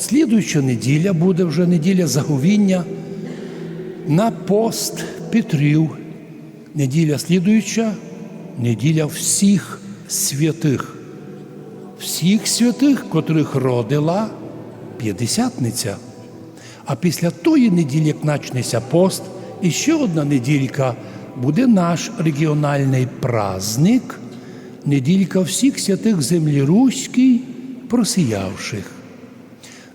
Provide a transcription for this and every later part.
Слідуюча неділя буде вже неділя заговіння на пост Петрів. Неділя слідуюча неділя всіх святих, всіх святих, котрих родила п'ятдесятниця. А після тої неділі, як начнеться пост, і ще одна неділька буде наш регіональний праздник, неділька всіх святих землі Руській, просіявших.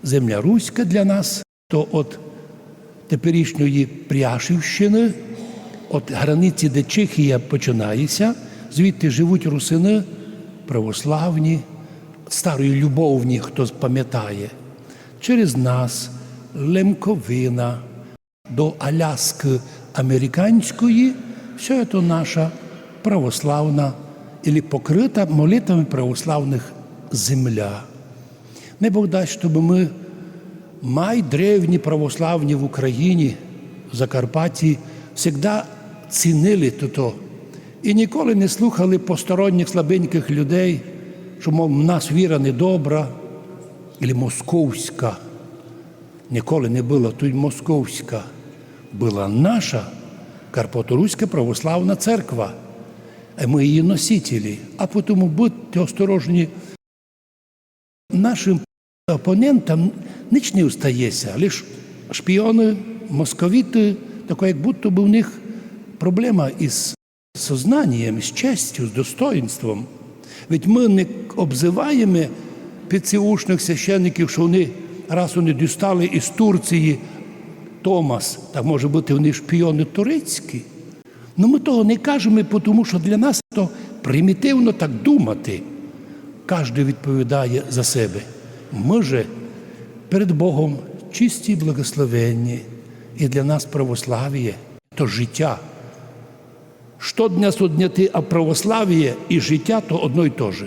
Земля Руська для нас то от теперішньої Пряшівщини, от границі, де Чехія починається, звідти живуть русини православні, старої любовні, хто пам'ятає, через нас Лемковина до Аляски американської, все це наша православна і покрита молитвами православних земля. Не Бог дасть, щоб ми май древні православні в Україні, в Закарпатті, завжди цінили то і ніколи не слухали посторонніх слабеньких людей, що, мов, в нас віра недобра, або московська. Ніколи не була тут московська, була наша Карпаторуська православна церква. А ми її носителі. А тому будьте осторожні нашим опонентам ніч не устається, лише шпіони, московіти, таке, як будто би в них проблема із сознанням, з честю, з достоїнством. Ведь ми не обзиваємо ПЦУшних священників, що вони раз вони дістали із Турції Томас, так може бути вони шпіони турецькі. Ну ми того не кажемо, тому що для нас то примітивно так думати. Кожен відповідає за себе. Ми же перед Богом чисті благословенні, і для нас православ'я то життя. Щодня судняти, а православ'я і життя то одно й те же.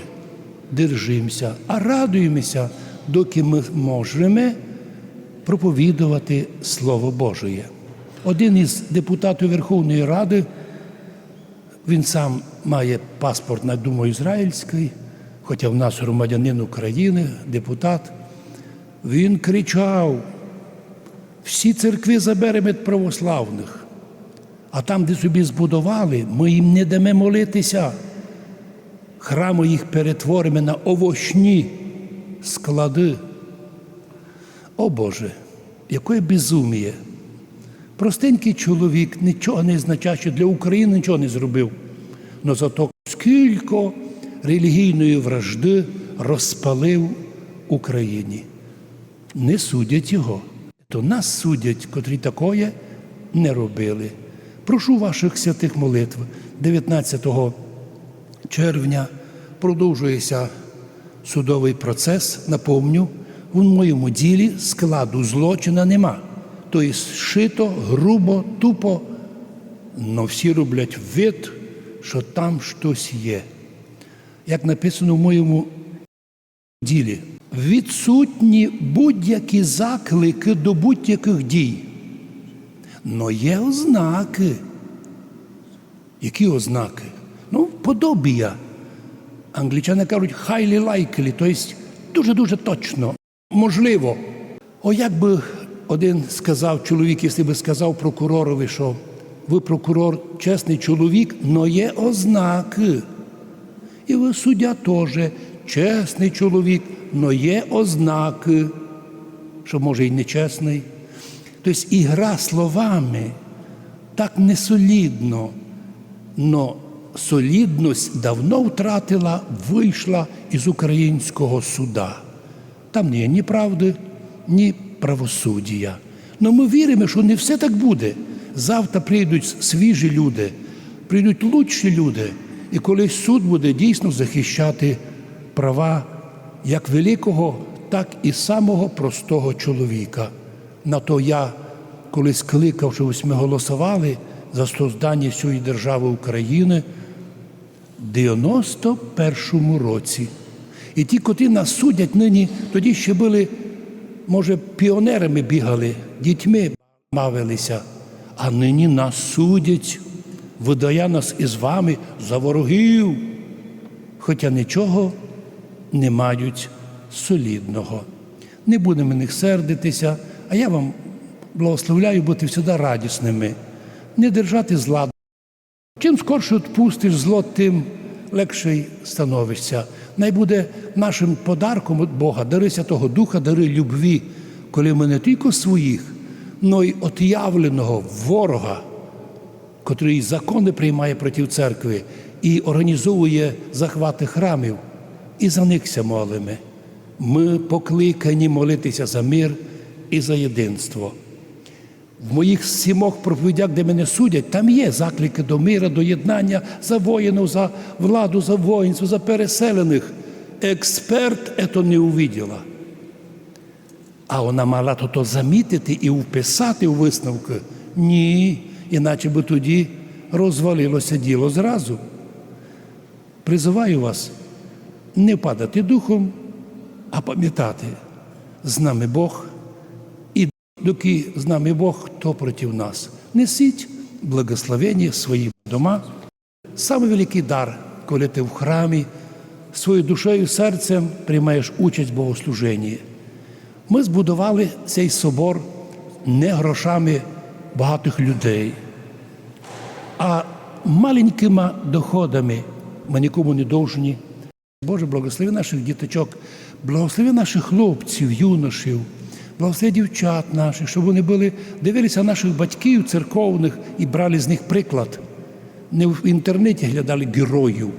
Держимося, а радуємося, доки ми можемо проповідувати Слово Божє. Один із депутатів Верховної Ради, він сам має паспорт, на думаю, ізраїльський, хоча в нас громадянин України, депутат, він кричав: всі церкви заберемо від православних, а там, де собі збудували, ми їм не дамо молитися. Храми їх перетворимо на овочні склади. О Боже, яке безуміє! Простенький чоловік, нічого не значаючи для України нічого не зробив. Но зато скільки релігійної вражди розпалив Україні. Не судять його, то нас судять, котрі такое не робили. Прошу ваших святих молитв 19 червня продовжується судовий процес. Напомню, в моєму ділі складу злочина нема. Тобто шито, грубо, тупо, але всі роблять вид, що там щось є. Як написано в моєму ділі, відсутні будь-які заклики до будь-яких дій. Но є ознаки. Які ознаки? Ну, подобія. Англічани кажуть highly likely, тобто дуже-дуже точно, можливо. О, як би один сказав чоловік, якщо би сказав прокуророві, що ви прокурор, чесний чоловік, но є ознаки. І ви суддя теж чесний чоловік, но є ознаки, що може і нечесний. Тобто ігра словами так не солідно, но солідність давно втратила, вийшла із українського суда. Там не є ні правди, ні правосуддя. Но ми віримо, що не все так буде. Завтра прийдуть свіжі люди, прийдуть лучші люди, і колись суд буде дійсно захищати права як великого, так і самого простого чоловіка. На то я колись кликав, що ми голосували за создання цієї держави України в 91-му році. І ті, котрі нас судять нині, тоді ще були, може, піонерами бігали, дітьми бавилися, а нині нас судять, видає нас із вами за ворогів, хоча нічого не мають солідного. Не будемо на них сердитися, а я вам благословляю бути завжди радісними, не держати зла. Чим скорше відпустиш зло, тим легше становишся. Най буде нашим подарком від Бога, дари Святого Духа, дари любві, коли ми не тільки своїх, але й от'явленого ворога, котрий закони приймає проти церкви і організовує захвати храмів, і за них ся молимо. Ми покликані молитися за мир і за єдинство. В моїх сімох проповідях, де мене судять, там є заклики до мира, до єднання за воїнів, за владу, за воїнство, за переселених. Експерт це не увиділа. А вона мала то замітити і вписати у висновки. Ні, іначе би тоді розвалилося діло зразу. Призиваю вас не падати духом, а пам'ятати, з нами Бог, і доки з нами Бог, то проти нас. Несіть благословення в свої дома. Саме великий дар, коли ти в храмі, своєю душею серцем приймаєш участь в богослуженні. Ми збудували цей собор не грошами багатих людей, а маленькими доходами ми нікому не довжні. Боже, благослови наших діточок, благослови наших хлопців, юношів, благослови дівчат наших, щоб вони були, дивилися наших батьків церковних і брали з них приклад. Не в інтернеті глядали героїв,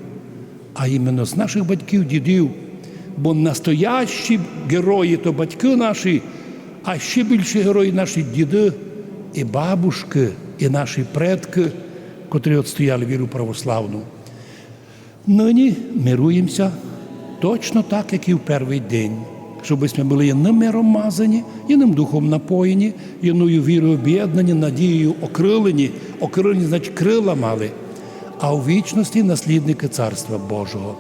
а іменно з наших батьків, дідів. Бо настоящі герої то батьки наші, а ще більше герої наші діди і бабушки, і наші предки, котрі відстояли віру православну. Нині мируємося точно так, як і в перший день, щоб ми були ним миром мазані, єним духом напоєні, єною вірою об'єднані, надією окрилені, окрилені, значить крила мали, а у вічності наслідники Царства Божого.